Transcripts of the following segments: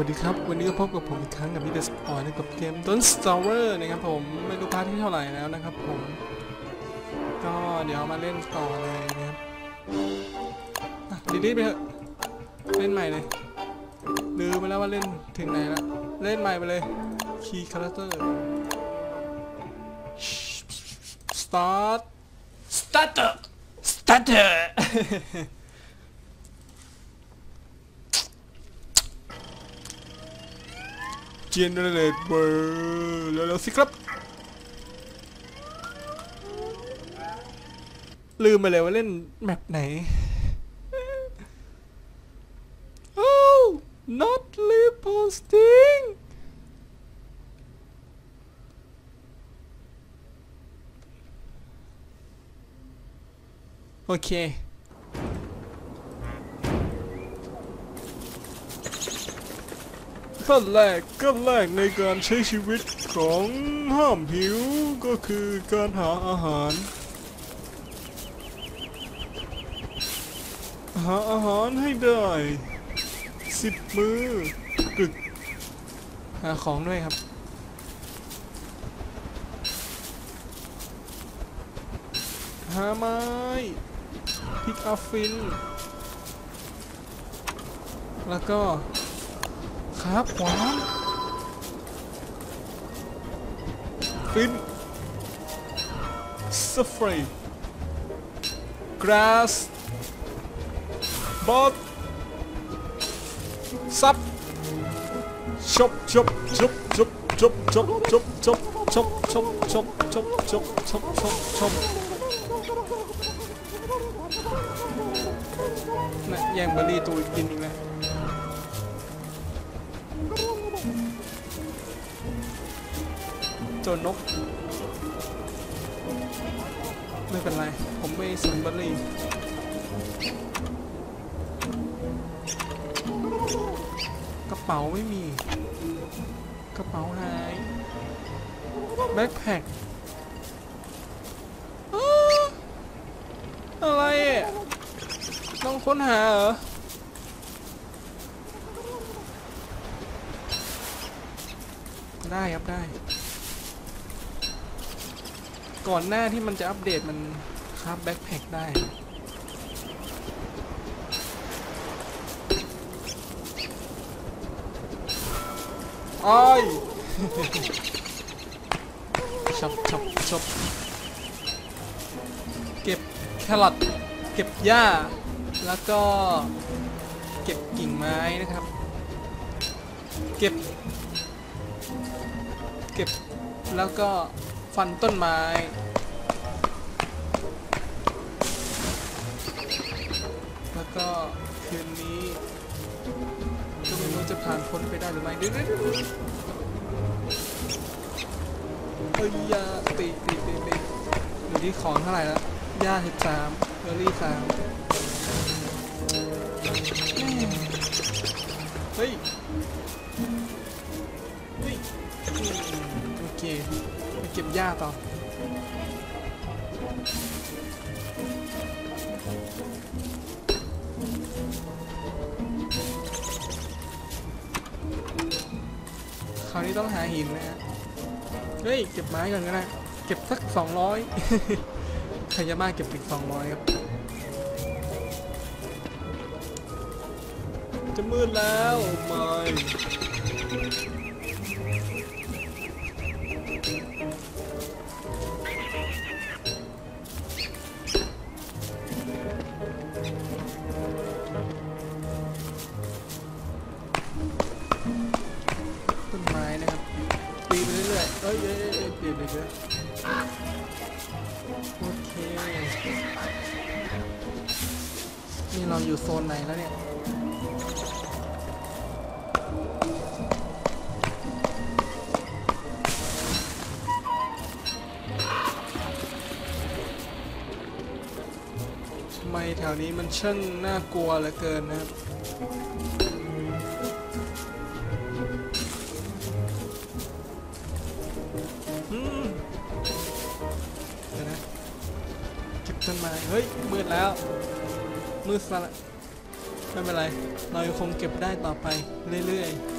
วัสดีครับ วันนี้ก็พบกับผมอีกครั้งกับพี่เดสปอยนกับเกม Don't Starver นะครับผม ไม่รู้พาร์ทที่เท่าไหร่แล้วนะครับผม ก็เดี๋ยวมาเล่นต่อเลยนะครับอะดีๆไปเถอะ เล่นใหม่เลย ลืมไปแล้วว่าเล่นถึงไหนแล้ว เล่นใหม่ไปเลย Key Character Start Starter Starter เจนเนอเรตเบอร์เร็วสิครับลืมไปเลยว่าเล่นแมปไหน Oh not reposting โอเค ขั้นแรกขั้นแรกในการใช้ชีวิตของห้ามหิวก็คือการหาอาหาร หาอาหารให้ได้สิบมือกึกหาของด้วยครับหาไม้พิกอาฟิน แล้วก็ ครับขวานฟินสเฟรย์กราสบอทซับชบชบชบชบชบชบชบชบชบชบชบชบชบชบชบชบน่ะแย่งเบอร์รี่ตัวอีกกินอีกแล้ว จนนก ไม่เป็นไร ผมไม่สนบัลลี่กระเป๋าไม่มี กระเป๋าหายแบ็คแพคอะไรต้องค้นหาเหรอได้ครับได้ ก่อนหน้าที่มันจะอัปเดตมันคราฟแบ็คแพ็คได้อ้อยชับชับชับเก็บแครอทเก็บหญ้า แล้วก็เก็บกิ่งไม้นะครับ เก็บ เก็บแล้วก็ ฟันต้นไม้แล้วก็คืนนี้ก็ไม่รู้จะผ่านพ้นไปได้หรือไม่เดี๋ยวเดี๋ยวเดี๋ยวเฮ้ยยาตีตีตีตีอยู่ที่ของเท่าไหร่แล้วยาสิบสามเบอร์รี่สามเฮ้ย หญ้าต่อคราวนี้ต้องหาหินนะฮะ เฮ้ย เก็บไม้ก่อนก็ได้ เก็บสักสองร้อยใครจะมาเก็บอีกสองร้อยครับ จะมืดแล้วไม่ อ้ยเอ้ยเปลี่ยนเลยโอเค นี่เราอยู่โซนไหนแล้วเนี่ยทำไมแถวนี้มันช่างน่ากลัวเหลือเกินนะครับ มืดซะละไม่เป็นไร เรายังคงเก็บได้ต่อไปเรื่อยๆ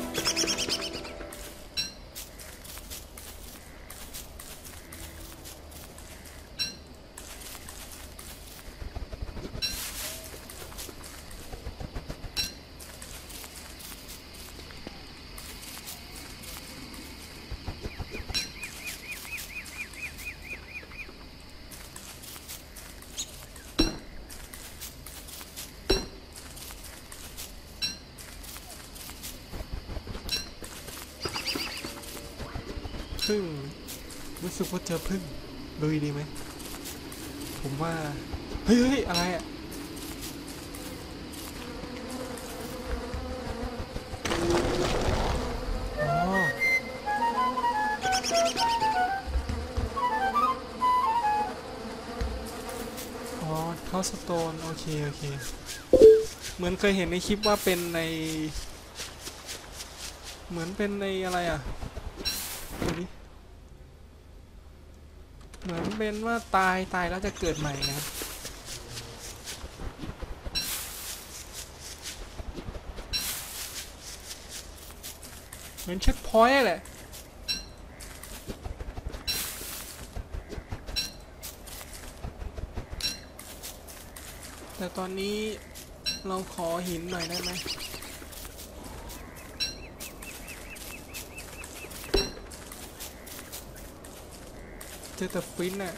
พึ่ง รู้สึกว่าเจอพึ่งลุยดีไหม ผมว่า เฮ้ยอะไรอะอ๋อเท้าสโตนโอเค โอเค เหมือนเคยเห็นในคลิปว่าเป็นใน เหมือนเป็นในอะไรอะดูดิ เหมือนเป็นว่าตายตายแล้วจะเกิดใหม่นะเหมือนเช็คพอยต์แหละแต่ตอนนี้เราขอหินหน่อยได้ไหม เจอแต่ฟินน่ะ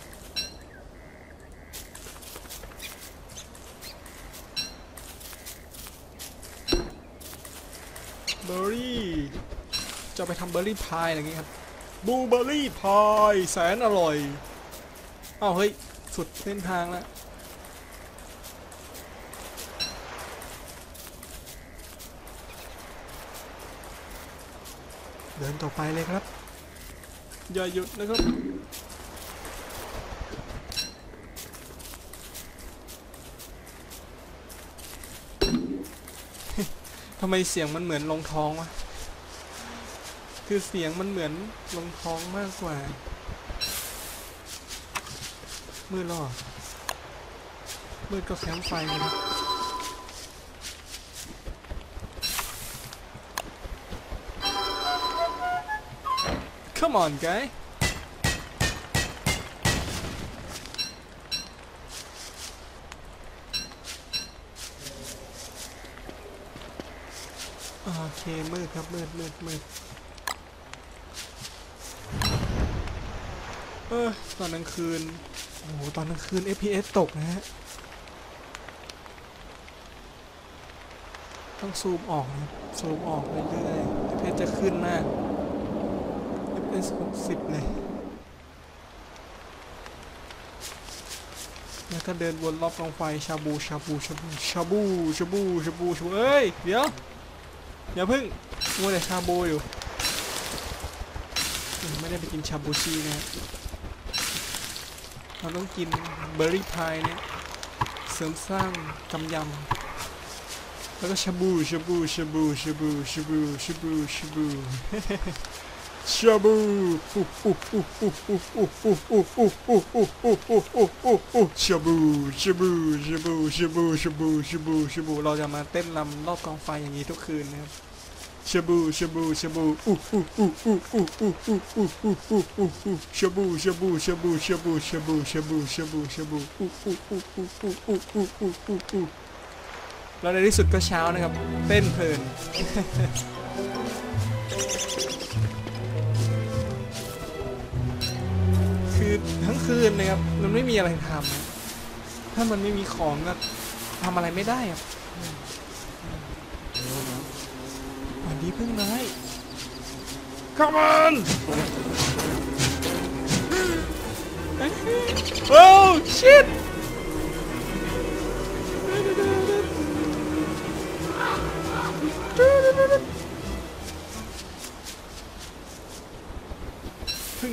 เบอร์รี่ จะไปทำเบอร์รี่พายอะไรอย่างงี้ครับบูเบอร์รี่พายแสนอร่อยอ้าวเฮ้ย สุดเส้นทางแล้วเดินต่อไปเลยครับ อย่าหยุดนะครับ ทำไมเสียงมันเหมือนลงท้องวะ คือเสียงมันเหมือนลงท้องมากกว่า มืดหรอมืดก็แคมไฟนะ Come on guy โอ เคมืดครับมืดมืดมืดเออตอนกลางคืน โอ้โห ตอนกลางคืน FPS ตกนะฮะ ต้องซูมออกนะซูมออกเรื่อยๆ FPS จะขึ้นมาก FPS 60 เลย แล้วก็เดินวนรอบกองไฟชาบูชาบูชาบูชาบูชาบูชาบูชาบูเอ้ย เดี๋ยว อย่าเพิ่งมัวแต่ชาบูอยู่ ไม่ได้ไปกินชาบูชีนะฮะเราต้องกินเบอร์รี่พายเนี่ยเสริมสร้างกำยำแล้วก็ชาบูชาบูชาบูชาบูชาบูชาบูชาบู ชาบูชาบูชาบูชาบูชาบูชาบูชาบูชาบูเราจะมาเต้นรำรอบกองไฟอย่างนี้ทุกคืนนะครับชาบูชาบูชาบูอู้อู้อู้อู้อู้อู้อู้อู้อู้อู้อู้อู้ชาบูชาบูชาบูชาบูชาบูชาบูชาบูชาบูอู้อู้อู้อู้อู้อู้อู้อู้อู้อู้แล้วในที่สุดก็เช้านะครับ เต้นเพลิน คือทั้งคืนนะครับ มันไม่มีอะไรทำถ้ามันไม่มีของก็ทำอะไรไม่ได้อะวันนี้เพิ่งน้อย Come on โอ้ shit พึ่ง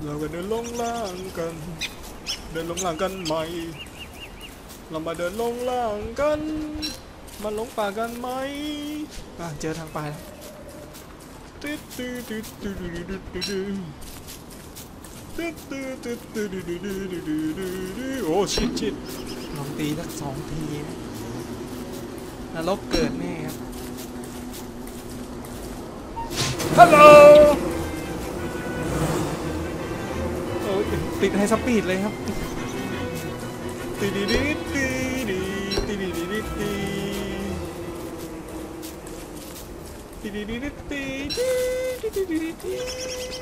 Là người đến lông lang cần Đến lông lang cần โอ้ชิดชิดลองตีสักสองทีนะนรกเกิดแน่ครับฮัลโหลโอ้ยติดไฮสปีดเลยครับตีดีดีดีดีตีดีดีดีดีตีดีดีดีดีดีดีดีดี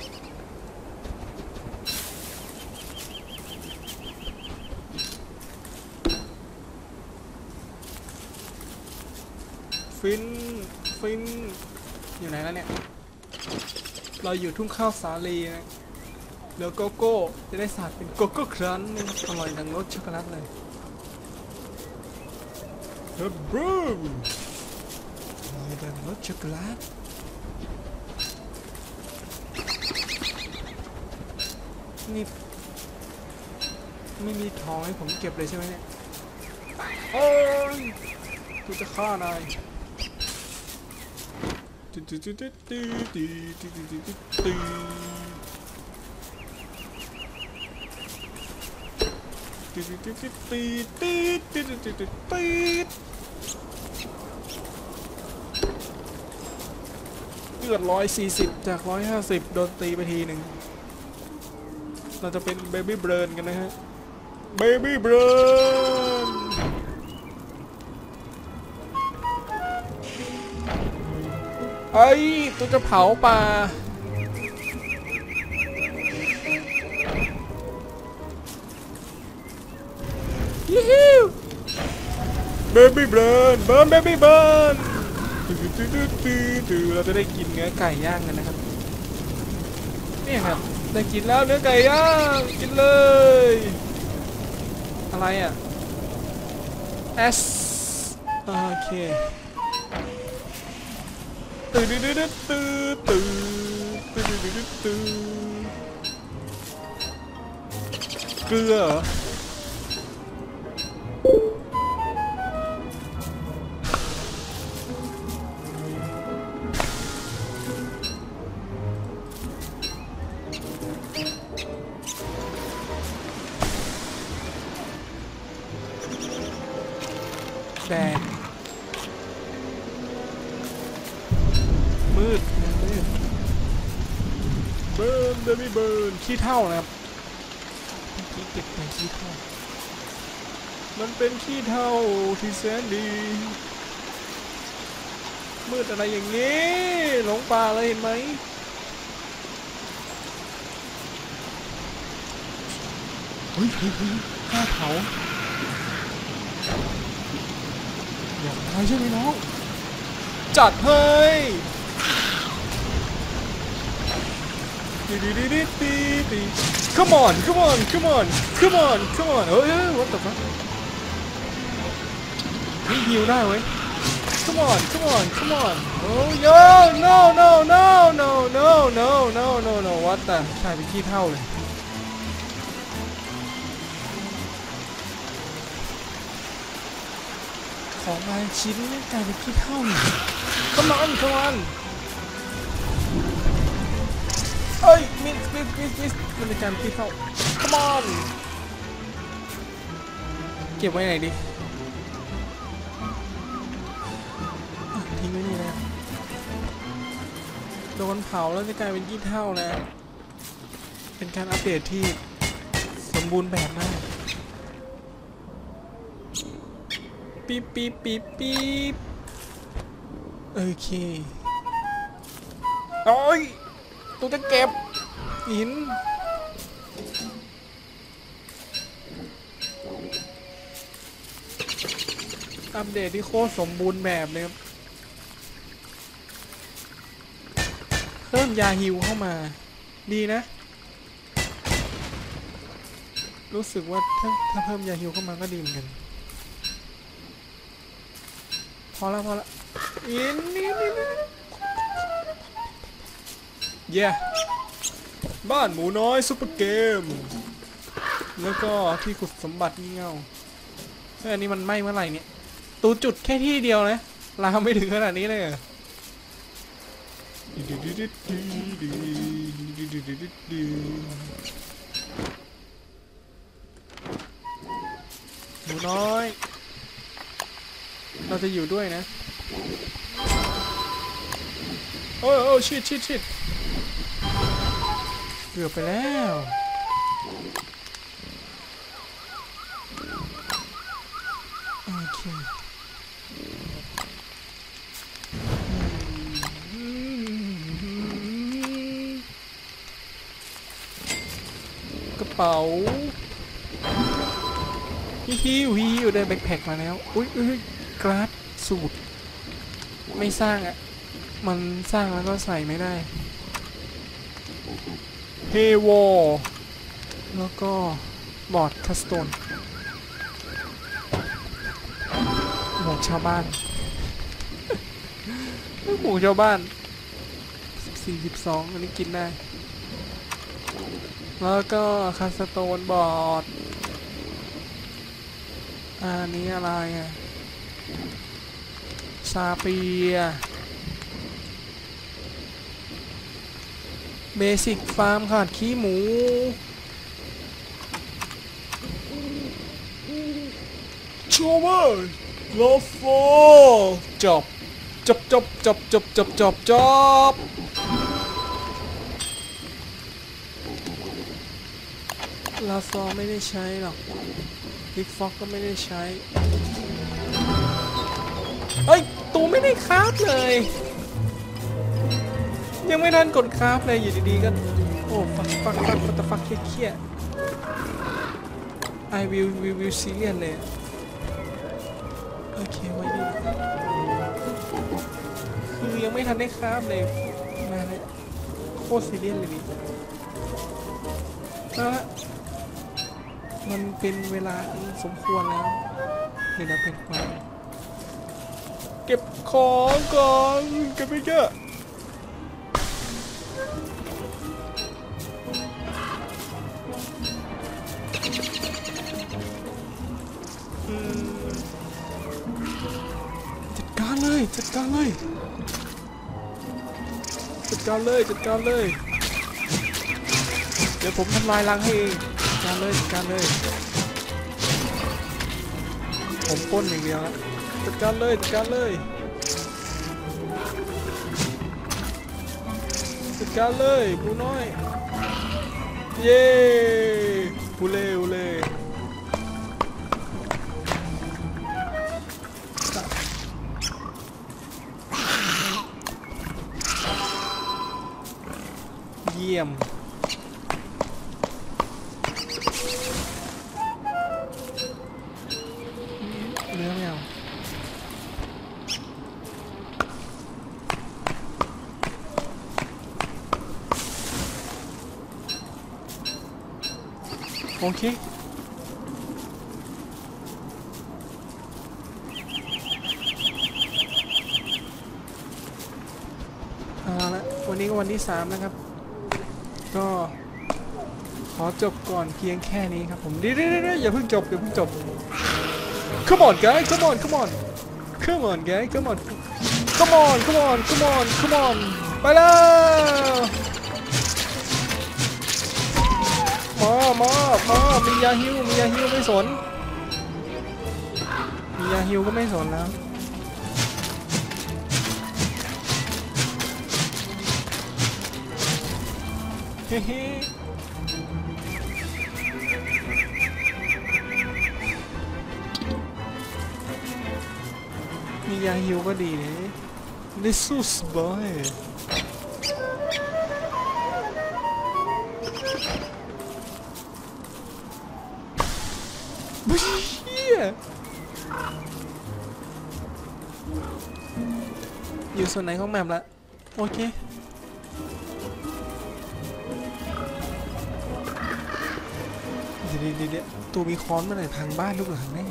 ฟิน ฟิน อยู่ไหนแล้วเนี่ย เราอยู่ทุ่งข้าวสาลีนะเดี๋ยวโกโก้ จะได้สาดเป็นโกโก้ครันนี่อร่อยดังรสช็อกโกแลตเลยเฮ้ยบรูอร่อยดังรสช็อกโกแลตนี่ไม่มีทองให้ผมเก็บเลยใช่ไหมเนี่ย โอ้ยกูจะฆ่านาย เลือดร้อยสี่สิบจากร้อยห้าสิบโดนตีไปทีหนึ่ง เราจะเป็นเบบี้เบิร์นกันนะฮะ เบบี้เบิร์น ไอ้ตัวจะเผาป่ายูฮูเบบี้เบิร์นเบิร์นเบบี้เบิร์นเราจะได้กินเนื้อไก่ย่างกันนะครับเนี่ยครับได้กินแล้วเนื้อไก่ย่างกินเลย อะไรอะ S โอเค เกลือเหรอแดง มืดมืดเบิร์นเบบี้เบิร์นขี้เท่านะครับขี้เก็บไปขี้เท่ามันเป็นขี้เท่าที่แสนดี มืดอะไรอย่างนี้ หลงป่าเลยเห็นไหมเฮ้ยเฮ้ยเฮ้ยข้าเผาอยากตายใช่ไหมน้องจัดให้ดี come on come on come on come on come on เอ้ย what the fuck นี่ฮิวได้เว้ย come on come on come on oh yo no no no no no no no no no what the ชายเป็นขี้เท่าเลย ของบางชิ้นไม่กลายเป็นขี้เท่านี่ come on come on เอ้ยมิสมิสมิสมิสมันเป็นการขี้เท่า come on เก็บไว้ไหนดิทิ้งไว้นี่นะโดนเผาแล้วจะกลายเป็นขี้เท่านะ เป็นการอัปเดตที่สมบูรณ์แบบมากปี๊บปี๊บปี๊บปี๊บโอเคโอ้ย ตัวจะเก็บหินอัปเดตที่โคตรสมบูรณ์แบบเลยครับเพิ่มยาฮิวเข้ามา ดีนะ รู้สึกว่าถ้าถ้าเพิ่มยาฮิวเข้ามาก็ดีเหมือนกัน พอละพอละอินนี่นี่นี่ เย้บ้านหมูน้อยซุปเปอร์เกม แล้วก็ที่ขุดสมบัติงี่เงาเฮ้ยอันนี้มันไหม้เมื่อไหร่เนี่ย ตูจุดแค่ที่เดียวนะลามไม่ถึงขนาดนี้เลยหรอหนูน้อย เราจะอยู่ด้วยนะ โอ้ยโอ้ยชิดชิดชิด เกือบไปแล้วโอเคกระเป๋าฮิฮิวฮิวได้แบ็คแพ็คมาแล้ว อุ้ยอุ้ยกราดสูตร ไม่สร้างอะ มันสร้างแล้วก็ใส่ไม่ได้ เฮวอลแล้วก็บอร์ดคัสโตนหมวกชาวบ้านหมวกชาวบ้าน42อันนี้กินได้ แล้วก็คัสโตนบอร์ดอันนี้อะไรอะซาเปีย บสิกฟาร์มขาดขี้หมูชอเวอร์ลอฟอจบจบจบจบจบจบจบจบลาฟอไม่ได้ใช้หรอกพิกฟอกก็ไม่ได้ใช้เอ้ย ตูไม่ได้คราฟเลย ยังไม่ทันกดคราฟเลยอยู่ดีๆก็ โอ้ฟักฟักฟักฟักฟักเครียดๆ I will will will serious เลยโอเคไว้ดีคือยังไม่ทันได้คราฟเลยมาเลยโคตรซีเรียสเลยดิเอาละมันเป็นเวลาสมควรแล้วเดี๋ยวเราเป็นความเก็บของก่อนเก็บไปเยอะ จัดการเลย จัดการเลย จัดการเลย เดี๋ยวผมทำลายรังให้เองจัดการเลย จัดการเลย ผมป้นอย่างเดียวจัดการเลย จัดการเลย จัดการเลยปูน้อย เย้ ยี่ยม เนื้อไม่เอาโอเควันนี้ก็วันที่ 3 นะครับ ก็ ขอจบก่อนเพียงแค่นี้ครับผมเดี๋ยวๆๆอย่าเพิ่งจบอย่าเพิ่งจบ Come on guys come on come on come on guys come on come on come on come on come on ไปแล้วมามามามียาฮิวมียาฮิวไม่สน มียาฮิวก็ไม่สนแล้ว มียาฮิวก็ดีนะได้สู้สบายบุเชี่ยอยู่ส่วนไหนของแมปละโอเค เดี๋ยวเดี๋ยวตัวมีค้อนมื่อไหร่พังบ้านลูกหลังแน่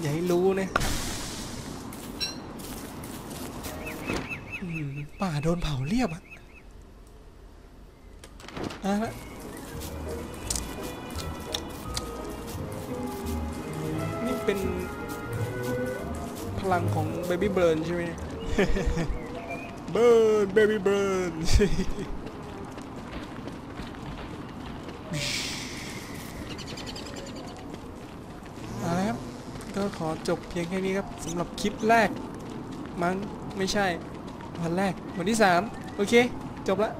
อย่าให้รู้นะป่าโดนเผาเรียบอะอะละนี่เป็น พลังของ Baby Burn ใช่ไหมเนี่ย Burn Baby Burn เอาละครับ ก็ ขอจบเพียงแค่นี้ครับสำหรับคลิปแรก มั้งไม่ใช่วันแรกวันที่ 3 โอเค จบละ